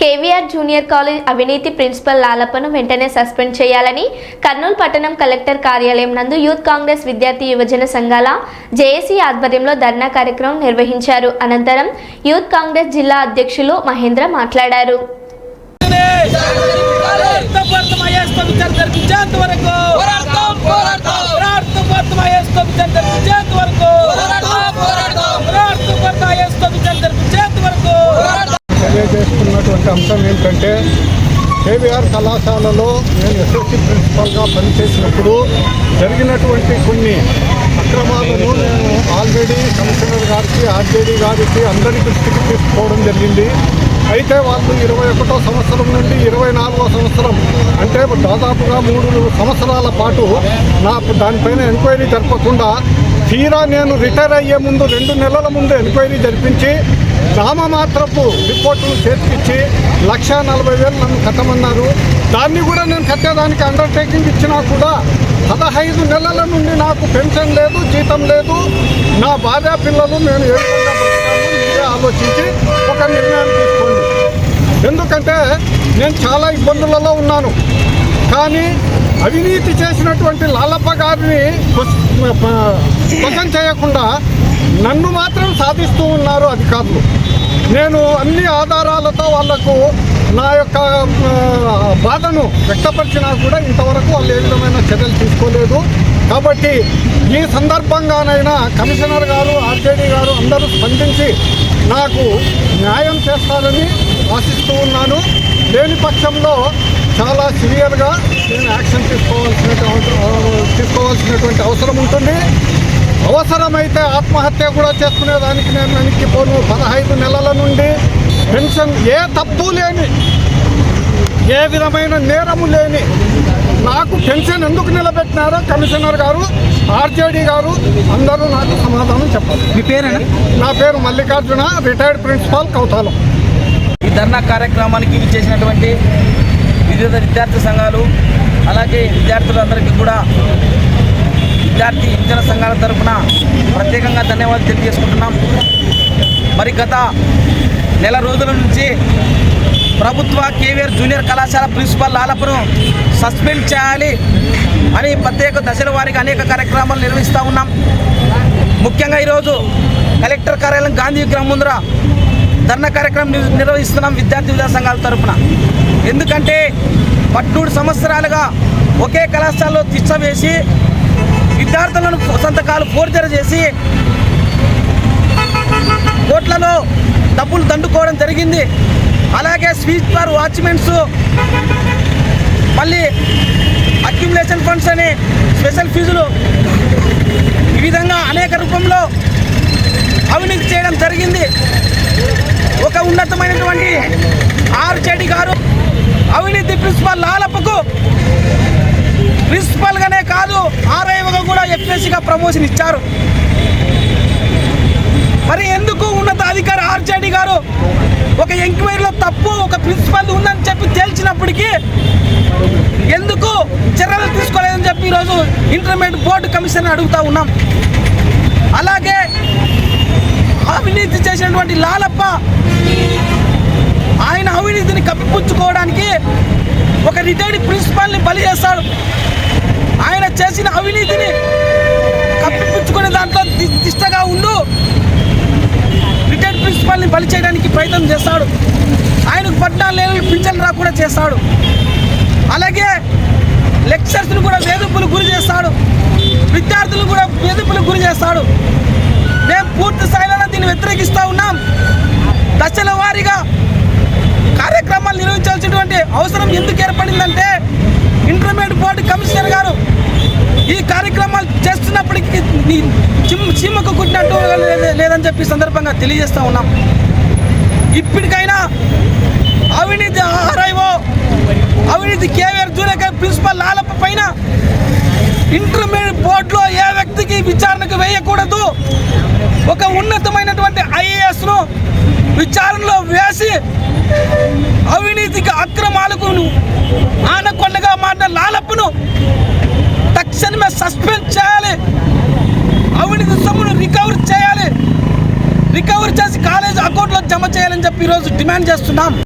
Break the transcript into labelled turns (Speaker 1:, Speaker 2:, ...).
Speaker 1: KVR junior college అవినీతి principal లాలప్పను వెంటనే సస్పెండ్ చేయాలని కర్నూలు పట్టణం కలెక్టర్ కార్యాలయం నందు యూత్ కాంగ్రెస్ విద్యార్థి యువజన సంఘాల జేఏసీ ఆధ్వర్యంలో ధర్నా కార్యక్రమం నిర్వహించారు. అనంతరం యూత్ కాంగ్రెస్ జిల్లా అధ్యక్షులు మహేంద్ర మాట్లాడారు.
Speaker 2: చేసుకున్నటువంటి అంశం ఏంటంటే కేవీఆర్ కళాశాలలో నేను ఎస్ఎస్సి ప్రిన్సిపల్గా పనిచేసినప్పుడు జరిగినటువంటి కొన్ని అక్రమాలను నేను ఆల్రెడీ కమిషనర్ గారికి ఆర్జేడీ గారికి అందరి దృష్టికి తీసుకోవడం జరిగింది. అయితే వాళ్ళు ఇరవై ఒకటో సంవత్సరం నుండి ఇరవై నాలుగో సంవత్సరం అంటే దాదాపుగా మూడు సంవత్సరాల పాటు నాకు దానిపైన ఎంక్వైరీ జరపకుండా తీరా నేను రిటైర్ అయ్యే ముందు రెండు నెలల ముందు ఎంక్వైరీ జరిపించి నామమాత్రపు రిపోర్టులు చేతికిచ్చి లక్ష నలభై వేలు నన్ను కట్టమన్నారు. దాన్ని కూడా నేను కట్టేదానికి అండర్టేకింగ్ ఇచ్చినా కూడా పదహైదు నెలల నుండి నాకు పెన్షన్ లేదు జీతం లేదు. నా భార్య పిల్లలు నేను ఏ విధంగా మీరే ఆలోచించి ఒక నిర్ణయం తీసుకోండి. ఎందుకంటే నేను చాలా ఇబ్బందులలో ఉన్నాను. కానీ అవినీతి చేసినటువంటి లాలప్ప గారిని క్వశ్చన్ చేయకుండా నన్ను మాత్రం సాధిస్తూ ఉన్నారు అధికారులు. నేను అన్ని ఆధారాలతో వాళ్ళకు నా యొక్క బాధను వ్యక్తపరిచినా కూడా ఇంతవరకు వాళ్ళు ఏ విధమైన చర్యలు తీసుకోలేదు. కాబట్టి ఈ సందర్భంగానైనా కమిషనర్ గారు ఆర్జేడీ గారు అందరూ స్పందించి నాకు న్యాయం చేస్తారని ఆశిస్తూ ఉన్నాను. లేని పక్షంలో చాలా సివియర్గా నేను యాక్షన్ తీసుకోవాల్సిన తీసుకోవాల్సినటువంటి అవసరం ఉంటుంది. అవసరమైతే ఆత్మహత్య కూడా చేసుకునేదానికి నేను వెనక్కిపోను పదహైదు నెలల నుండి పెన్షన్ ఏ తప్పు లేని ఏ విధమైన నేరము లేని నాకు పెన్షన్ ఎందుకు నిలబెట్టినారో కమిషనర్ గారు ఆర్జేడీ గారు అందరూ నాకు సమాధానం చెప్పాలి.
Speaker 3: మీ పేరేనా?
Speaker 2: నా పేరు మల్లికార్జున రిటైర్డ్ ప్రిన్సిపాల్ కౌతాలం.
Speaker 3: ధర్నా కార్యక్రమానికి ఇచ్చేసినటువంటి వివిధ విద్యార్థి సంఘాలు అలాగే విద్యార్థులందరికీ కూడా విద్యార్థి ఇంజన సంఘాల తరఫున ప్రత్యేకంగా ధన్యవాదాలు తెలియజేసుకుంటున్నాం. మరి గత నెల రోజుల నుంచి ప్రభుత్వ కేవీఆర్ జూనియర్ కళాశాల ప్రిన్సిపల్ లాలపును సస్పెండ్ చేయాలి అని ప్రత్యేక దశల వారికి అనేక కార్యక్రమాలు నిర్వహిస్తూ ఉన్నాం. ముఖ్యంగా ఈరోజు కలెక్టర్ కార్యాలయం గాంధీ విగ్రహం ముందర ధర్నా కార్యక్రమం నిర్వహిస్తున్నాం విద్యార్థి విద్యా సంఘాల తరపున. ఎందుకంటే పట్నూడు సంవత్సరాలుగా ఒకే కళాశాలలో తిష్ట వేసి విద్యార్థులను సంతకాలు ఫోర్జరీ చేసి కోట్లలో డబ్బులు దండుకోవడం జరిగింది. అలాగే స్వీపర్ వాచ్మెన్స్ మళ్ళీ అక్యుములేషన్ ఫండ్స్ అని స్పెషల్ ఫీజులు ఈ విధంగా అనేక రూపంలో అవినీతి చేయడం జరిగింది. ఒక ఉన్నతమైనటువంటి ఆర్జేడి గారు అవినీతి ప్రిన్సిపల్ లాలప్పకు ప్రిన్సిపల్గానే కాదు ఆర్ఐవగా కూడా ఎఫ్ఎస్సిగా ప్రమోషన్ ఇచ్చారు. మరి ఎందుకు ఉన్నత అధికారి ఆర్జేడి గారు ఒక ఎంక్వైరీలో తప్పు ఒక ప్రిన్సిపల్ ఉందని చెప్పి తేల్చినప్పటికీ ఎందుకు చర్యలు తీసుకోలేదని చెప్పి ఈరోజు ఇంటర్మీడియట్ బోర్డు కమిషన్ అడుగుతా ఉన్నాం. అలాగే అవినీతి చేసినటువంటి లాలప్ప ఆయన అవినీతిని కప్పిపుచ్చుకోవడానికి ఒక రిటైర్డ్ ప్రిన్సిపాల్ని బలి చేస్తాడు. ఆయన చేసిన అవినీతిని కప్పిపుచ్చుకునే దాంట్లో దిష్టగా ఉండు. రిటైర్డ్ ప్రిన్సిపాల్ని బలి చేయడానికి ప్రయత్నం చేస్తాడు. ఆయనకు పద్నాలుగు ఏళ్ళు పింఛన్ రాకుండా చేస్తాడు. అలాగే లెక్చర్స్ని కూడా వేధింపులు గురి చేస్తాడు. విద్యార్థులు కూడా వేధింపులకు గురి చేస్తాడు. మేము పూర్తి స్థాయిలో దీన్ని వ్యతిరేకిస్తూ ఉన్నాం. దశల వారీగా కార్యక్రమాలు నిర్వహించాల్సినటువంటి అవసరం ఎందుకు ఏర్పడిందంటే ఇంటర్మీడియట్ బోర్డు కమిషనర్ గారు ఈ కార్యక్రమాలు చేస్తున్నప్పటికీ చిమ్- చీమకు కుట్టినట్టు లేదని చెప్పి సందర్భంగా తెలియజేస్తూ ఉన్నాం. ఇప్పటికైనా అవినీతి ఆర్ఐఓ అవినీతి కేవీఆర్ జూనియర్ ప్రిన్సిపల్ లాలప్ప పైన ఇంటర్మీడియట్ బోర్డులో ఏ వ్యక్తికి విచారణకు వేయకూడదు? ఒక ఉన్నతమైనటువంటి ఐఏఎస్ను విచారణలో వేసి అవినీతికి అక్రమాలకు ఆనకొండగా మారిన లాలప్పను తక్షణమే సస్పెండ్ చేయాలి. అవినీతి సొమ్మును రికవర్ చేయాలి. రికవర్ చేసి కాలేజ్ అకౌంట్లో జమ చేయాలని చెప్పి ఈరోజు డిమాండ్ చేస్తున్నాం.